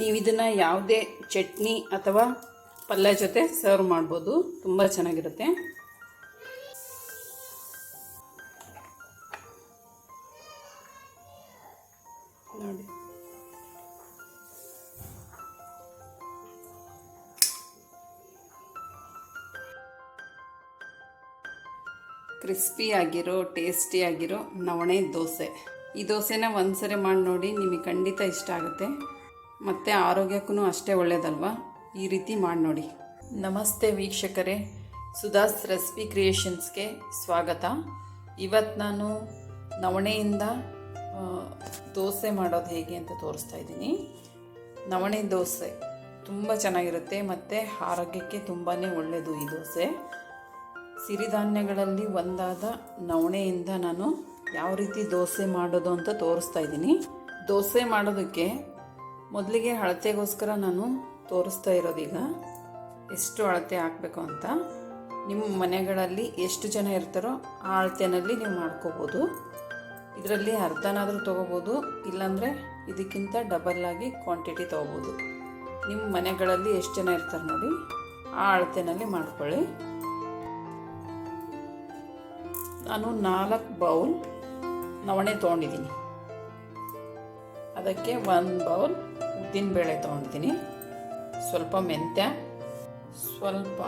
ನೀವು ಇದನ್ನು ಯಾವುದೇ ಚಟ್ನಿ ಅಥವಾ ಪಲ್ಯ ಜೊತೆ ಸರ್ವ್ ಮಾಡ್ಬೋದು. ತುಂಬ ಚೆನ್ನಾಗಿರುತ್ತೆ. ನೋಡಿ. ಕ್ರಿಸ್ಪಿ ಆಗಿರೋ ಟೇಸ್ಟಿ ಆಗಿರೋ ನವಣೆ ದೋಸೆ. ಈ ದೋಸೆನ ಒಂದ್ಸರಿ ಮಾಡಿ ನೋಡಿ, ನಿಮಗೆ ಖಂಡಿತ ಇಷ್ಟ ಆಗುತ್ತೆ. ಮತ್ತು ಆರೋಗ್ಯಕ್ಕೂ ಅಷ್ಟೇ ಒಳ್ಳೆಯದಲ್ವಾ ಈ ರೀತಿ ಮಾಡಿ ನೋಡಿ ನಮಸ್ತೆ ವೀಕ್ಷಕರೇ. ಸುಧಾಸ್ ರೆಸಿಪಿ ಕ್ರಿಯೇಷನ್ಸ್ಗೆ ಸ್ವಾಗತ. ಇವತ್ತು ನಾನು ನವಣೆಯಿಂದ ದೋಸೆ ಮಾಡೋದು ಹೇಗೆ ಅಂತ ತೋರಿಸ್ತಾ ಇದ್ದೀನಿ. ನವಣೆ ದೋಸೆ ತುಂಬ ಚೆನ್ನಾಗಿರುತ್ತೆ ಮತ್ತು ಆರೋಗ್ಯಕ್ಕೆ ತುಂಬಾ ಒಳ್ಳೆಯದು ಈ ದೋಸೆ. ಸಿರಿಧಾನ್ಯಗಳಲ್ಲಿ ಒಂದಾದ ನವಣೆಯಿಂದ ನಾನು ಯಾವ ರೀತಿ ದೋಸೆ ಮಾಡೋದು ಅಂತ ತೋರಿಸ್ತಾ ಇದ್ದೀನಿ. ದೋಸೆ ಮಾಡೋದಕ್ಕೆ ಮೊದಲಿಗೆ ಅಳತೆಗೋಸ್ಕರ ನಾನು ತೋರಿಸ್ತಾ ಇರೋದೀಗ ಎಷ್ಟು ಅಳತೆ ಹಾಕಬೇಕು ಅಂತ. ನಿಮ್ಮ ಮನೆಗಳಲ್ಲಿ ಎಷ್ಟು ಜನ ಇರ್ತಾರೋ ಆ ಅಳತೆನಲ್ಲಿ ನೀವು ಮಾಡ್ಕೋಬೋದು. ಇದರಲ್ಲಿ ಅರ್ಧನಾದರೂ ತೊಗೋಬೋದು, ಇಲ್ಲಾಂದರೆ ಇದಕ್ಕಿಂತ ಡಬಲ್ ಆಗಿ ಕ್ವಾಂಟಿಟಿ ತೊಗೋಬೋದು. ನಿಮ್ಮ ಮನೆಗಳಲ್ಲಿ ಎಷ್ಟು ಜನ ಇರ್ತಾರೆ ನೋಡಿ, ಆ ಅಳತೆನಲ್ಲಿ ಮಾಡ್ಕೊಳ್ಳಿ. ನಾನು ನಾಲ್ಕು ಬೌಲ್ ನವಣೆ ತೊಗೊಂಡಿದ್ದೀನಿ. ಅದಕ್ಕೆ ಒಂದು ಬೌಲ್ ಉದ್ದಿನಬೇಳೆ ತೊಗೊಂಡಿದ್ದೀನಿ. ಸ್ವಲ್ಪ ಮೆಂತ್ಯ, ಸ್ವಲ್ಪ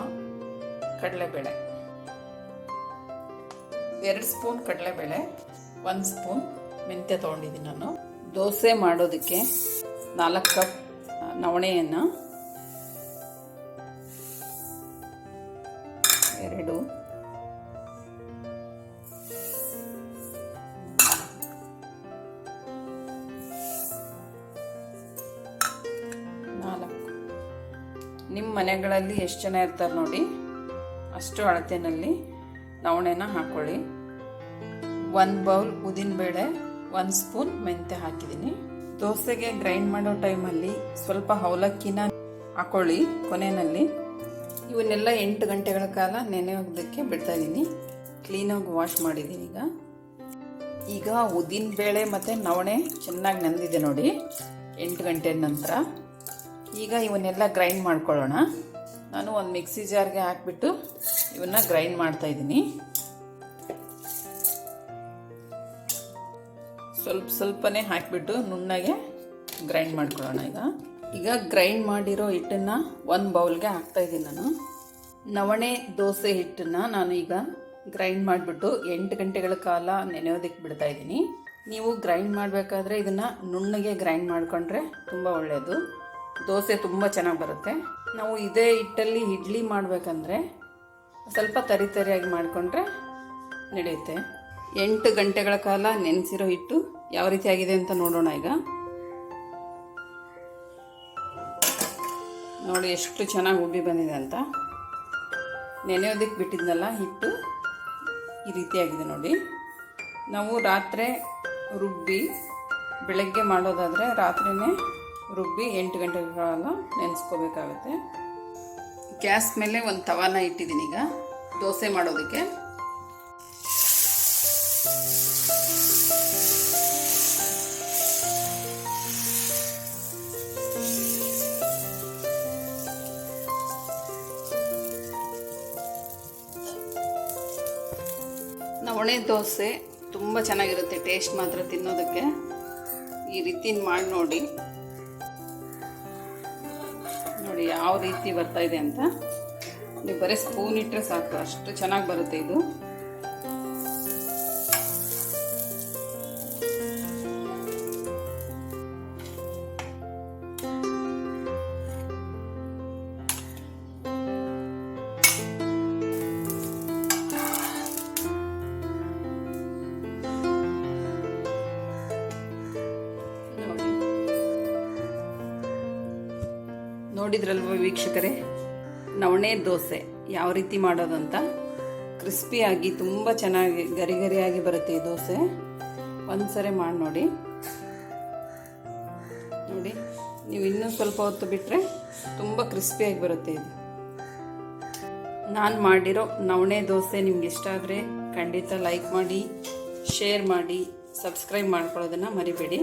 ಕಡಲೆಬೇಳೆ. ಎರಡು ಸ್ಪೂನ್ ಕಡಲೆಬೇಳೆ, ಒಂದು ಸ್ಪೂನ್ ಮೆಂತ್ಯ ತೊಗೊಂಡಿದ್ದೀನಿ ನಾನು. ದೋಸೆ ಮಾಡೋದಕ್ಕೆ ನಾಲ್ಕು ಕಪ್ ನವಣೆಯನ್ನು ನಿಮ್ಮ ಮನೆಗಳಲ್ಲಿ ಎಷ್ಟು ಜನ ಇರ್ತಾರೆ ನೋಡಿ, ಅಷ್ಟು ಅಳತೆಯಲ್ಲಿ ನವಣೆನ ಹಾಕ್ಕೊಳ್ಳಿ ಒಂದು ಬೌಲ್ ಉದ್ದಿನಬೇಳೆ ಒಂದು ಸ್ಪೂನ್ ಮೆಂತೆ ಹಾಕಿದ್ದೀನಿ. ದೋಸೆಗೆ ಗ್ರೈಂಡ್ ಮಾಡೋ ಟೈಮಲ್ಲಿ ಸ್ವಲ್ಪ ಅವಲಕ್ಕಿನ ಹಾಕೊಳ್ಳಿ ಕೊನೆಯಲ್ಲಿ. ಇವನ್ನೆಲ್ಲ ಎಂಟು ಗಂಟೆಗಳ ಕಾಲ ನೆನೆ ಹೋಗೋದಕ್ಕೆ ಬಿಡ್ತಾ ಇದ್ದೀನಿ. ಕ್ಲೀನಾಗಿ ವಾಶ್ ಮಾಡಿದ್ದೀನಿ ಈಗ. ಈಗ ಉದ್ದಿನ ಬೇಳೆ ಮತ್ತು ನವಣೆ ಚೆನ್ನಾಗಿ ನೆಂದಿದೆ ನೋಡಿ. ಎಂಟು ಗಂಟೆ ನಂತರ. ಈಗ ಇವನ್ನೆಲ್ಲ ಗ್ರೈಂಡ್ ಮಾಡ್ಕೊಳ್ಳೋಣ. ನಾನು ಒಂದು ಮಿಕ್ಸಿ ಜಾರ್ಗೆ ಹಾಕ್ಬಿಟ್ಟು ಇವನ್ನ ಗ್ರೈಂಡ್ ಮಾಡ್ತಾ ಇದ್ದೀನಿ. ಸ್ವಲ್ಪ ಸ್ವಲ್ಪನೇ ಹಾಕಿಬಿಟ್ಟು ನುಣ್ಣಗೆ ಗ್ರೈಂಡ್ ಮಾಡ್ಕೊಳ್ಳೋಣ ಈಗ. ಈಗ ಗ್ರೈಂಡ್ ಮಾಡಿರೋ ಹಿಟ್ಟನ್ನು ಒಂದು ಬೌಲ್ಗೆ ಹಾಕ್ತಾ ಇದ್ದೀನಿ ನಾನು. ನವಣೆ ದೋಸೆ ಹಿಟ್ಟನ್ನು ನಾನು ಈಗ ಗ್ರೈಂಡ್ ಮಾಡಿಬಿಟ್ಟು ಎಂಟು ಗಂಟೆಗಳ ಕಾಲ ನೆನೆಯೋದಕ್ಕೆ ಬಿಡ್ತಾ ಇದ್ದೀನಿ. ನೀವು ಗ್ರೈಂಡ್ ಮಾಡಬೇಕಾದ್ರೆ ಇದನ್ನು ನುಣ್ಣಗೆ ಗ್ರೈಂಡ್ ಮಾಡಿಕೊಂಡ್ರೆ ತುಂಬ ಒಳ್ಳೆಯದು ದೋಸೆ ತುಂಬ ಚೆನ್ನಾಗಿ ಬರುತ್ತೆ. ನಾವು ಇದೇ ಹಿಟ್ಟಲ್ಲಿ ಇಡ್ಲಿ ಮಾಡಬೇಕಂದ್ರೆ ಸ್ವಲ್ಪ ತರಿ ತರಿಯಾಗಿ ಮಾಡಿಕೊಂಡ್ರೆ ನಡೆಯುತ್ತೆ. ಎಂಟು ಗಂಟೆಗಳ ಕಾಲ ನೆನೆಸಿರೋ ಹಿಟ್ಟು ಯಾವ ರೀತಿ ಆಗಿದೆ ಅಂತ ನೋಡೋಣ ಈಗ. ನೋಡಿ ಎಷ್ಟು ಚೆನ್ನಾಗಿ ಉಬ್ಬಿ ಬಂದಿದೆ ಅಂತ. ನೆನೆಯೋದಕ್ಕೆ ಬಿಟ್ಟಿದ್ನಲ್ಲ ಹಿಟ್ಟು ಈ ರೀತಿಯಾಗಿದೆ ನೋಡಿ. ನಾವು ರಾತ್ರಿ ರುಬ್ಬಿ ಬೆಳಗ್ಗೆ ಮಾಡೋದಾದರೆ ರಾತ್ರಿನೇ ರುಬ್ಬಿ ಎಂಟು ಗಂಟೆಗಳನ್ನ ಕಾಲ ನೆನೆಸ್ಕೋಬೇಕಾಗುತ್ತೆ. ಗ್ಯಾಸ್ ಮೇಲೆ ಒಂದು ತವಾನ ಇಟ್ಟಿದ್ದೀನಿ ಈಗ. ದೋಸೆ ಮಾಡೋದಕ್ಕೆ. ನವಣೆ ದೋಸೆ ತುಂಬ ಚೆನ್ನಾಗಿರುತ್ತೆ ಟೇಸ್ಟ್ ಮಾತ್ರ ತಿನ್ನೋದಕ್ಕೆ. ಈ ರೀತಿ ಮಾಡಿ ನೋಡಿ. ನೋಡಿ ಯಾವ ರೀತಿ ಬರ್ತಾ ಇದೆ ಅಂತ? ನೀವು ಬರೀ ಸ್ಪೂನ್ ಇಟ್ಟರೆ ಸಾಕು, ಅಷ್ಟು ಚೆನ್ನಾಗಿ ಬರುತ್ತೆ ಇದು. ನೋಡಿದ್ರಲ್ವ ವೀಕ್ಷಕರೇ? ನವಣೆ ದೋಸೆ ಯಾವ ರೀತಿ ಮಾಡೋದಂತ? ಕ್ರಿಸ್ಪಿಯಾಗಿ ತುಂಬ ಚೆನ್ನಾಗಿ ಗರಿ ಗರಿಯಾಗಿ ಬರುತ್ತೆ ಈ ದೋಸೆ. ಒಂದ್ಸರಿ ಮಾಡಿ ನೋಡಿ. ನೋಡಿ, ನೀವು ಇನ್ನೂ ಸ್ವಲ್ಪ ಹೊತ್ತು ಬಿಟ್ಟರೆ ತುಂಬ ಕ್ರಿಸ್ಪಿಯಾಗಿ ಬರುತ್ತೆ ಇದು. ನಾನು ಮಾಡಿರೋ ನವಣೆ ದೋಸೆ ನಿಮ್ಗೆ ಇಷ್ಟ ಆದರೆ ಖಂಡಿತ ಲೈಕ್ ಮಾಡಿ ಶೇರ್ ಮಾಡಿ ಸಬ್ಸ್ಕ್ರೈಬ್ ಮಾಡ್ಕೊಳ್ಳೋದನ್ನು ಮರಿಬೇಡಿ.